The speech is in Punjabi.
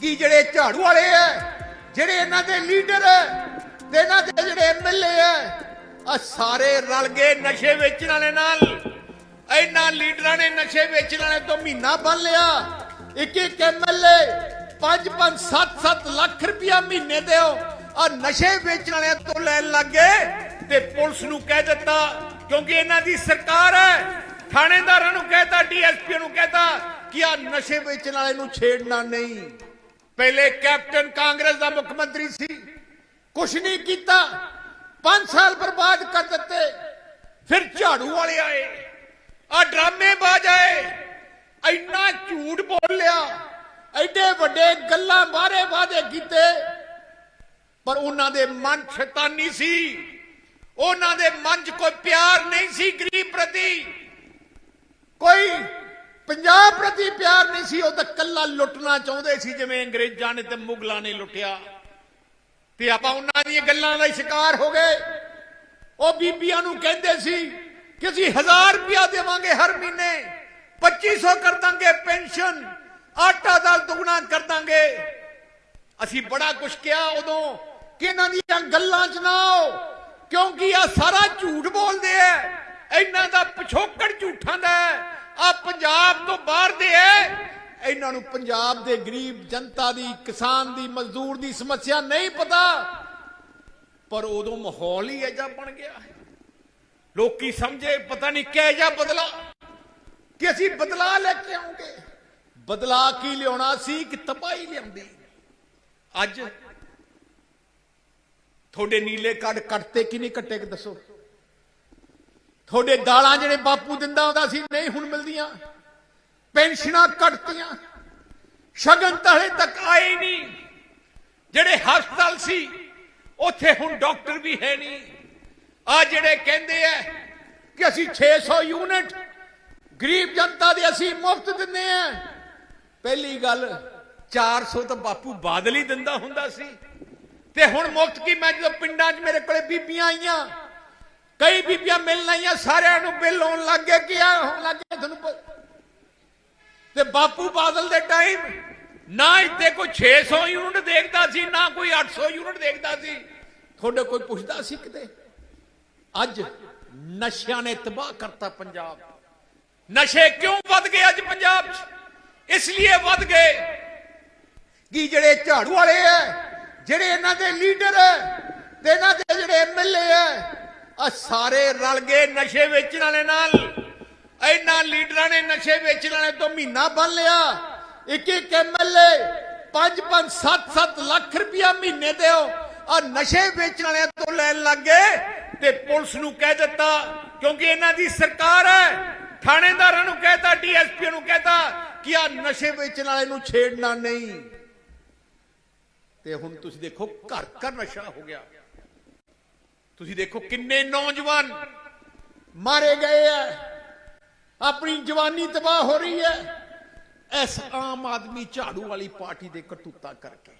ਕਿ ਜਿਹੜੇ ਝਾੜੂ ਵਾਲੇ ਐ? ਜਿਹੜੇ ਇਹਨਾਂ ਦੇ ਲੀਡਰ ਐ? ਤੇ ਇਹਨਾਂ ਦੇ ਜਿਹੜੇ ਐਮਐਲਏ ਐ? ਆ ਸਾਰੇ ਰਲ ਗਏ ਨਸ਼ੇ ਵੇਚਣ ਵਾਲੇ ਨਾਲ। ਇਹਨਾਂ ਲੀਡਰਾਂ ਨੇ ਨਸ਼ੇ ਵੇਚਣ ਵਾਲੇ ਤੋਂ ਮਹੀਨਾ ਬੰਨ ਲਿਆ। ਇੱਕ ਇੱਕ ਐਮਐਲਏ 5 5 7 7 ਲੱਖ ਰੁਪਇਆ ਮਹੀਨੇ ਦਿਓ। ਆ ਨਸ਼ੇ ਵੇਚਣ ਵਾਲਿਆਂ ਤੋਂ ਲੈਣ ਲੱਗ ਗਏ ਤੇ ਪੁਲਿਸ ਨੂੰ ਕਹਿ ਦਿੱਤਾ, ਕਿਉਂਕਿ ਇਹਨਾਂ ਦੀ ਸਰਕਾਰ ਹੈ ਥਾਣੇਦਾਰਾਂ ਨੂੰ ਕਹਿਤਾ ਡੀਐਸਪੀ ਨੂੰ ਕਹਿਤਾ ਕਿ ਆ ਨਸ਼ੇ ਵੇਚਣ ਵਾਲੇ ਨੂੰ ਛੇੜਨਾ ਨਹੀਂ। ਪਹਿਲੇ ਕੈਪਟਨ ਕਾਂਗਰਸ ਦਾ ਮੁੱਖ ਮੰਤਰੀ ਸੀ। ਕੁਛ ਨਹੀਂ ਕੀਤਾ। 5 ਸਾਲ ਬਰਬਾਦ ਕਰ ਦਿੱਤੇ। ਫਿਰ ਝਾੜੂ ਵਾਲੇ ਆਏ। ਆ ਡਰਾਮੇਬਾਜ਼ ਆਏ। ਇੰਨਾ ਝੂਠ ਬੋਲਿਆ ਐਡੇ ਵੱਡੇ ਗੱਲਾਂ ਬਾਰੇ ਵਾਦੇ ਕੀਤੇ। ਪਰ ਉਹਨਾਂ ਦੇ ਮਨ ਸ਼ੈਤਾਨੀ ਸੀ। ਉਹਨਾਂ ਦੇ ਮਨ 'ਚ ਕੋਈ ਪਿਆਰ ਨਹੀਂ ਸੀ ਗਰੀਬ ਪ੍ਰਤੀ। ਕੋਈ ਪੰਜਾਬ ਪ੍ਰਤੀ ਪਿਆਰ ਨਹੀਂ ਸੀ, ਉਹ ਤਾਂ ਕੱਲਾ ਲੁੱਟਣਾ ਚਾਹੁੰਦੇ ਸੀ, ਜਿਵੇਂ ਅੰਗਰੇਜ਼ਾਂ ਨੇ ਤੇ ਮੁਗਲਾਂ ਨੇ ਲੁੱਟਿਆ। ਤੇ ਆਪਾਂ ਉਹਨਾਂ ਦੀਆਂ ਗੱਲਾਂ ਦਾ ਹੀ ਸ਼ਿਕਾਰ ਹੋ ਗਏ। ਉਹ ਬੀਬੀਆਂ ਨੂੰ ਕਹਿੰਦੇ ਸੀ ਕਿ ਅਸੀਂ 1000 ਰੁਪਇਆ ਦੇਵਾਂਗੇ ਹਰ ਮਹੀਨੇ 2500 ਕਰ ਦਾਂਗੇ ਪੈਨਸ਼ਨ, ਆਟਾ ਦਾਲ ਦੁਗਣਾ ਕਰ ਦਾਂਗੇ। ਅਸੀਂ ਬੜਾ ਕੁਝ ਕਿਹਾ ਉਦੋਂ ਕਿ ਇਹਨਾਂ ਦੀਆਂ ਗੱਲਾਂ 'ਚ ਨਾ ਆਓ, ਕਿਉਂਕਿ ਆ ਸਾਰਾ ਝੂਠ ਬੋਲਦੇ ਐ, ਇਹਨਾਂ ਦਾ ਪਿਛੋਕੜ ਝੂਠਾਂ ਦਾ ਆ ਪੰਜਾਬ ਤੋਂ ਬਾਹਰ ਦੇ ਐ। ਇਹਨਾਂ ਨੂੰ ਪੰਜਾਬ ਦੇ ਗਰੀਬ ਜਨਤਾ ਦੀ, ਕਿਸਾਨ ਦੀ, ਮਜ਼ਦੂਰ ਦੀ ਸਮੱਸਿਆ ਨਹੀਂ ਪਤਾ। ਪਰ ਉਦੋਂ ਮਾਹੌਲ ਹੀ ਐਜਾ ਬਣ ਗਿਆ ਲੋਕੀ ਸਮਝੇ, ਪਤਾ ਨਹੀਂ ਕਿਹ ਜਾ ਬਦਲਾ। ਕਿ ਅਸੀਂ ਬਦਲਾ ਲੈ ਕੇ ਆਉਂਗੇ। ਬਦਲਾ ਕੀ ਲਿਆਉਣਾ ਸੀ, ਕਿ ਤਬਾਹੀ ਲਿਆਉਂਦੀ। ਅੱਜ ਤੁਹਾਡੇ ਨੀਲੇ ਕਾਰਡ ਕੱਟਤੇ ਕਿ ਨਹੀਂ ਕੱਟੇ ਕਿ ਦੱਸੋ। ਤੁਹਾਡੇ ਦਾਲਾਂ ਜਿਹੜੇ ਬਾਪੂ ਦਿੰਦਾ ਹੁੰਦਾ ਸੀ, ਨਹੀਂ ਹੁਣ ਮਿਲਦੀਆਂ। ਪੈਨਸ਼ਨਾਂ ਕੱਟਤੀਆਂ। ਸ਼ਗਨ ਤਾਂ ਤੱਕ ਆਏ ਨਹੀਂ। ਜਿਹੜੇ ਹਸਪਤਾਲ ਸੀ, ਉੱਥੇ ਹੁਣ ਡਾਕਟਰ ਵੀ ਹੈ ਨਹੀਂ। ਆ ਜਿਹੜੇ ਕਹਿੰਦੇ ਆ ਕਿ ਅਸੀਂ 600 ਯੂਨਿਟ ਗਰੀਬ ਜਨਤਾ ਦੇ ਅਸੀਂ ਮੁਫਤ ਦਿੰਦੇ ਆ। ਪਹਿਲੀ ਗੱਲ 400 ਤਾਂ ਬਾਪੂ ਬਾਦਲ ਹੀ ਦਿੰਦਾ ਹੁੰਦਾ ਸੀ। ਤੇ ਹੁਣ ਮੁਫਤ ਕੀ? ਮੈਂ ਜਦੋਂ ਪਿੰਡਾਂ 'ਚ ਮੇਰੇ ਕੋਲੇ ਬੀਬੀਆਂ ਆਈਆਂ ਕਈ ਬੀਬੀਆਂ ਮਿਲਣ ਆਈਆਂ, ਸਾਰਿਆਂ ਨੂੰ ਬਿੱਲ ਆਉਣ ਲੱਗ ਗਿਆ ਕਿ ਆ ਹੋਣ ਲੱਗ ਗਏ ਤੁਹਾਨੂੰ ਤੇ ਬਾਪੂ ਬਾਦਲ ਦੇ ਟਾਈਮ ਨਾ ਇੱਥੇ ਕੋਈ 600 ਯੂਨਿਟ ਦੇਖਦਾ ਸੀ, ਨਾ ਕੋਈ 800 ਯੂਨਿਟ ਦੇਖਦਾ ਸੀ। ਤੁਹਾਡੇ ਕੋਈ ਪੁੱਛਦਾ ਸੀ ਕਿਤੇ? ਅੱਜ ਨਸ਼ਿਆਂ ਨੇ ਤਬਾਹ ਕਰਤਾ ਪੰਜਾਬ। ਨਸ਼ੇ ਕਿਉਂ ਵੱਧ ਗਏ ਅੱਜ ਪੰਜਾਬ 'ਚ? ਇਸ ਲਈ ਵੱਧ ਗਏ। ਕਿ ਜਿਹੜੇ ਝਾੜੂ ਵਾਲੇ ਐ, ਜਿਹੜੇ ਇਹਨਾਂ ਦੇ ਲੀਡਰ ਐ, ਤੇ ਇਹਨਾਂ ਦੇ ਜਿਹੜੇ ਐਮਐਲਏ ਐ ਆ ਸਾਰੇ ਰਲ ਗਏ ਨਸ਼ੇ ਵੇਚਣ ਵਾਲੇ ਨਾਲ। ਇਹਨਾਂ ਲੀਡਰਾਂ ਨੇ ਨਸ਼ੇ ਵੇਚਣ ਵਾਲੇ ਤੋਂ ਮਹੀਨਾ ਬੰਨ ਲਿਆ। ਇੱਕ ਇੱਕ ਐਮਐਲਏ 5 5 7 7 ਲੱਖ ਰੁਪਇਆ ਮਹੀਨੇ ਦਿਓ। ਆ ਨਸ਼ੇ ਵੇਚਣ ਵਾਲਿਆਂ ਤੋਂ ਲੈਣ ਲੱਗ ਗਏ ਤੇ ਪੁਲਿਸ ਨੂੰ ਕਹਿ ਦਿੱਤਾ, ਕਿਉਂਕਿ ਇਹਨਾਂ ਦੀ ਸਰਕਾਰ ਹੈ। ਥਾਣੇਦਾਰਾਂ ਨੂੰ ਕਹਿਤਾ, ਡੀਐਸਪੀ ਨੂੰ ਕਹਿਤਾ ਕਿ ਆ ਨਸ਼ੇ ਵੇਚਣ ਵਾਲੇ ਨੂੰ ਛੇੜਨਾ ਨਹੀਂ। ਤੇ ਹੁਣ ਤੁਸੀਂ ਦੇਖੋ, ਘਰ ਘਰ ਨਸ਼ਾ ਹੋ ਗਿਆ। ਤੁਸੀਂ ਦੇਖੋ ਕਿੰਨੇ ਨੌਜਵਾਨ ਮਾਰੇ ਗਏ ਐ। ਆਪਣੀ ਜਵਾਨੀ ਤਬਾਹ ਹੋ ਰਹੀ ਹੈ ਇਸ ਆਮ ਆਦਮੀ ਝਾੜੂ ਵਾਲੀ ਪਾਰਟੀ ਦੇ ਕਰਤੂਤਾਂ ਕਰਕੇ।